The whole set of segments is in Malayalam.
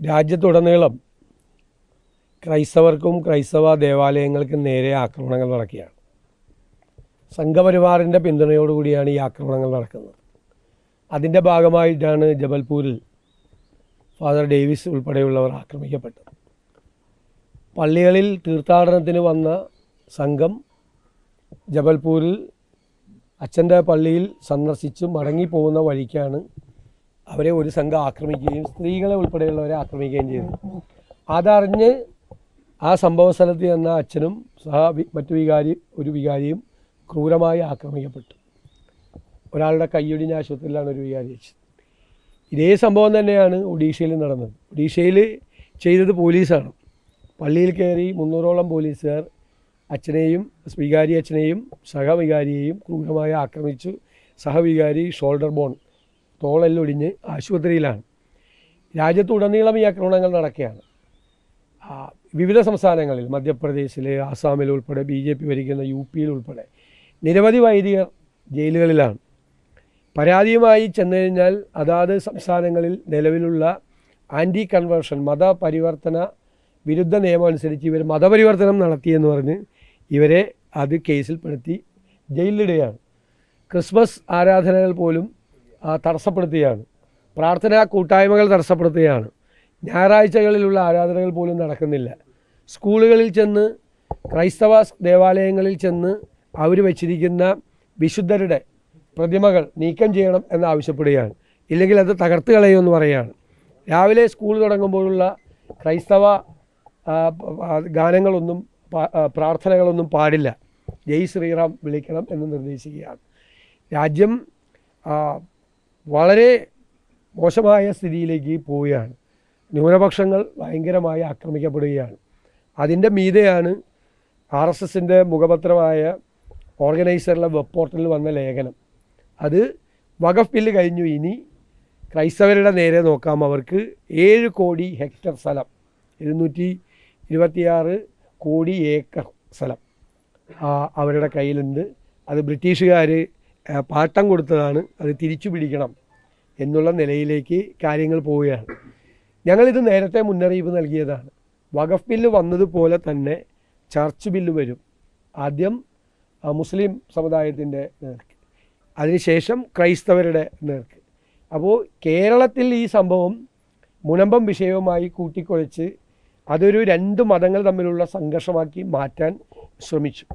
രാജ്യത്തുടനീളം ക്രൈസ്തവർക്കും ക്രൈസ്തവ ദേവാലയങ്ങൾക്കും നേരെ ആക്രമണങ്ങൾ നടക്കുകയാണ്. സംഘപരിവാറിന്റെ പിന്തുണയോടുകൂടിയാണ് ഈ ആക്രമണങ്ങൾ നടക്കുന്നത്. അതിന്റെ ഭാഗമായിട്ടാണ് ജബൽപൂരിൽ ഫാദർ ഡേവിസ് ഉൾപ്പെടെയുള്ളവർ ആക്രമിക്കപ്പെട്ടത്. പള്ളികളിൽ തീർത്ഥാടനത്തിന് വന്ന സംഘം ജബൽപൂരിൽ അച്ഛന്റെ പള്ളിയിൽ സന്ദർശിച്ച് മടങ്ങിപ്പോകുന്ന വഴിക്കാണ് അവരെ ഒരു സംഘം ആക്രമിക്കുകയും സ്ത്രീകളെ ഉൾപ്പെടെയുള്ളവരെ ആക്രമിക്കുകയും ചെയ്തു. അതറിഞ്ഞ് ആ സംഭവ സ്ഥലത്ത് ചെന്ന അച്ഛനും സഹ മറ്റു വികാരി ഒരു വികാരിയും ക്രൂരമായി ആക്രമിക്കപ്പെട്ടു. ഒരാളുടെ കൈയൊടിഞ്ഞ ആശുപത്രിയിലാണ് ഒരു വികാരി അച്ഛൻ ഇതേ സംഭവം തന്നെയാണ് ഒഡീഷയിൽ നടന്നത്. ഒഡീഷയിൽ ചെയ്തത് പോലീസാണ്. പള്ളിയിൽ കയറി മുന്നൂറോളം പോലീസുകാർ അച്ഛനെയും വികാരി അച്ഛനെയും സഹവികാരിയെയും ക്രൂരമായി ആക്രമിച്ചു. സഹവികാരി ഷോൾഡർ ബോൺ തോളെല്ലൊടിഞ്ഞ് ആശുപത്രിയിലാണ്. രാജ്യത്തുടനീളം ഈ ആക്രമണങ്ങൾ നടക്കുകയാണ്. വിവിധ സംസ്ഥാനങ്ങളിൽ മധ്യപ്രദേശിൽ ആസാമിൽ ഉൾപ്പെടെ ബി ജെ പി ഭരിക്കുന്ന യു പിയിൽ ഉൾപ്പെടെ നിരവധി വൈദികർ ജയിലുകളിലാണ്. പരാതിയുമായി ചെന്നു കഴിഞ്ഞാൽ അതാത് സംസ്ഥാനങ്ങളിൽ നിലവിലുള്ള ആന്റി കൺവേർഷൻ മതപരിവർത്തന വിരുദ്ധ നിയമം അനുസരിച്ച് ഇവർ മതപരിവർത്തനം നടത്തിയെന്ന് പറഞ്ഞ് ഇവരെ അത് കേസിൽപ്പെടുത്തി ജയിലിലിടുകയാണ്. ക്രിസ്മസ് ആരാധനകൾ പോലും തടസ്സപ്പെടുത്തുകയാണ് പ്രാർത്ഥനാ കൂട്ടായ്മകൾ തടസ്സപ്പെടുത്തുകയാണ് ഞായറാഴ്ചകളിലുള്ള ആരാധനകൾ പോലും നടക്കുന്നില്ല. സ്കൂളുകളിൽ ചെന്ന് ക്രൈസ്തവ ദേവാലയങ്ങളിൽ ചെന്ന് അവർ വെച്ചിരിക്കുന്ന വിശുദ്ധരുടെ പ്രതിമകൾ നീക്കം ചെയ്യണം എന്ന് ആവശ്യപ്പെടുകയാണ്. ഇല്ലെങ്കിൽ അത് തകർത്ത് കളയുമെന്ന് പറയുകയാണ്. രാവിലെ സ്കൂൾ തുടങ്ങുമ്പോഴുള്ള ക്രൈസ്തവ ഗാനങ്ങളൊന്നും പ്രാർത്ഥനകളൊന്നും പാടില്ല. ജയ് ശ്രീറാം വിളിക്കണം എന്ന് നിർദ്ദേശിക്കുകയാണ്. രാജ്യം വളരെ മോശമായ സ്ഥിതിയിലേക്ക് പോവുകയാണ്. ന്യൂനപക്ഷങ്ങൾ ഭയങ്കരമായി ആക്രമിക്കപ്പെടുകയാണ്. അതിന്റെ മീതെയാണ് ആർ എസ് എസിന്റെ മുഖപത്രമായ ഓർഗനൈസറിലെ വെബ് പോർട്ടലിൽ വന്ന ലേഖനം. അത് വഖഫ് ബില്ല് കഴിഞ്ഞു. ഇനി ക്രൈസ്തവരുടെ നേരെ നോക്കാം. അവർക്ക് ഏഴ് കോടി ഹെക്ടർ സ്ഥലം ഇരുന്നൂറ്റി ഇരുപത്തിയാറ് കോടി ഏക്കർ സ്ഥലം അവരുടെ കയ്യിലുണ്ട്. അത് ബ്രിട്ടീഷുകാർ പാട്ടം കൊടുത്തതാണ്. അത് തിരിച്ചു പിടിക്കണം. എന്നുള്ള നിലയിലേക്ക് കാര്യങ്ങൾ പോവുകയാണ്. ഞങ്ങളിത് നേരത്തെ മുന്നറിയിപ്പ് നൽകിയതാണ്. വഖഫ് ബില്ല് വന്നതുപോലെ തന്നെ ചർച്ച് ബില്ല് വരും. ആദ്യം മുസ്ലിം സമുദായത്തിന്റെ നേർക്ക്. അതിനുശേഷം ക്രൈസ്തവരുടെ നേർക്ക്. അപ്പോൾ കേരളത്തിൽ ഈ സംഭവം മുനമ്പം വിഷയവുമായി കൂട്ടിക്കുഴച്ച് അതൊരു രണ്ട് മതങ്ങൾ തമ്മിലുള്ള സംഘർഷമാക്കി മാറ്റാൻ ശ്രമിച്ചു.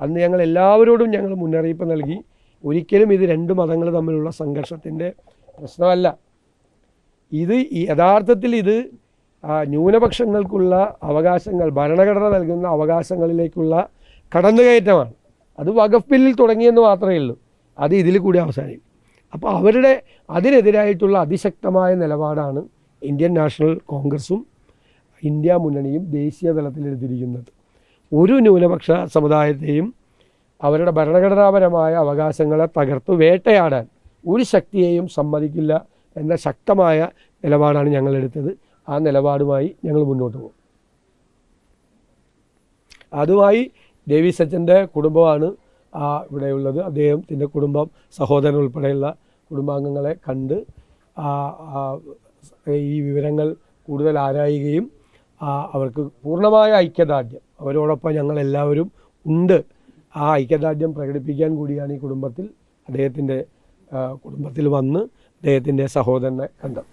അന്ന് ഞങ്ങൾ എല്ലാവരോടും ഞങ്ങൾ മുന്നറിയിപ്പ് നൽകി. ഒരിക്കലും ഇത് രണ്ട് മതങ്ങൾ തമ്മിലുള്ള സംഘർഷത്തിന്റെ പ്രശ്നമല്ല. ഇത് യഥാർത്ഥത്തിൽ ഇത് ന്യൂനപക്ഷങ്ങൾക്കുള്ള അവകാശങ്ങൾ ഭരണഘടന നൽകുന്ന അവകാശങ്ങളിലേക്കുള്ള കടന്നുകയറ്റമാണ്. അത് വഖഫ് ബില്ലിൽ തുടങ്ങിയെന്ന് മാത്രമേ ഉള്ളൂ. അത് ഇതിൽ കൂടി അവസാനിക്കും. അപ്പോൾ അവരുടെ അതിനെതിരായിട്ടുള്ള അതിശക്തമായ നിലപാടാണ് ഇന്ത്യൻ നാഷണൽ കോൺഗ്രസും ഇന്ത്യ മുന്നണിയും ദേശീയ തലത്തിൽ എടുത്തിരിക്കുന്നത്. ഒരു ന്യൂനപക്ഷ സമുദായത്തെയും അവരുടെ ഭരണഘടനാപരമായ അവകാശങ്ങളെ തകർത്ത് വേട്ടയാടാൻ ഒരു ശക്തിയെയും സമ്മതിക്കില്ല എന്ന ശക്തമായ നിലപാടാണ് ഞങ്ങൾ എടുത്തത് ആ നിലപാടുമായി ഞങ്ങൾ മുന്നോട്ട് പോകും. അതുമായി ദേവി സച്ചന്റെ കുടുംബമാണ് ആ, ഇവിടെയുള്ളത്. അദ്ദേഹത്തിന്റെ കുടുംബം സഹോദരൻ ഉൾപ്പെടെയുള്ള കുടുംബാംഗങ്ങളെ കണ്ട് ഈ വിവരങ്ങൾ കൂടുതൽ ആരായുകയും അവർക്ക് പൂർണമായ ഐക്യദാർഢ്യം. അവരോടൊപ്പം ഞങ്ങൾ എല്ലാവരും ഉണ്ട്. ആ ഐക്യദാർഢ്യം പ്രകടിപ്പിക്കാൻ കൂടിയാണ് ഈ കുടുംബത്തിൽ അദ്ദേഹത്തിന്റെ കുടുംബത്തിൽ വന്ന് അദ്ദേഹത്തിന്റെ സഹോദരനെ കണ്ടത്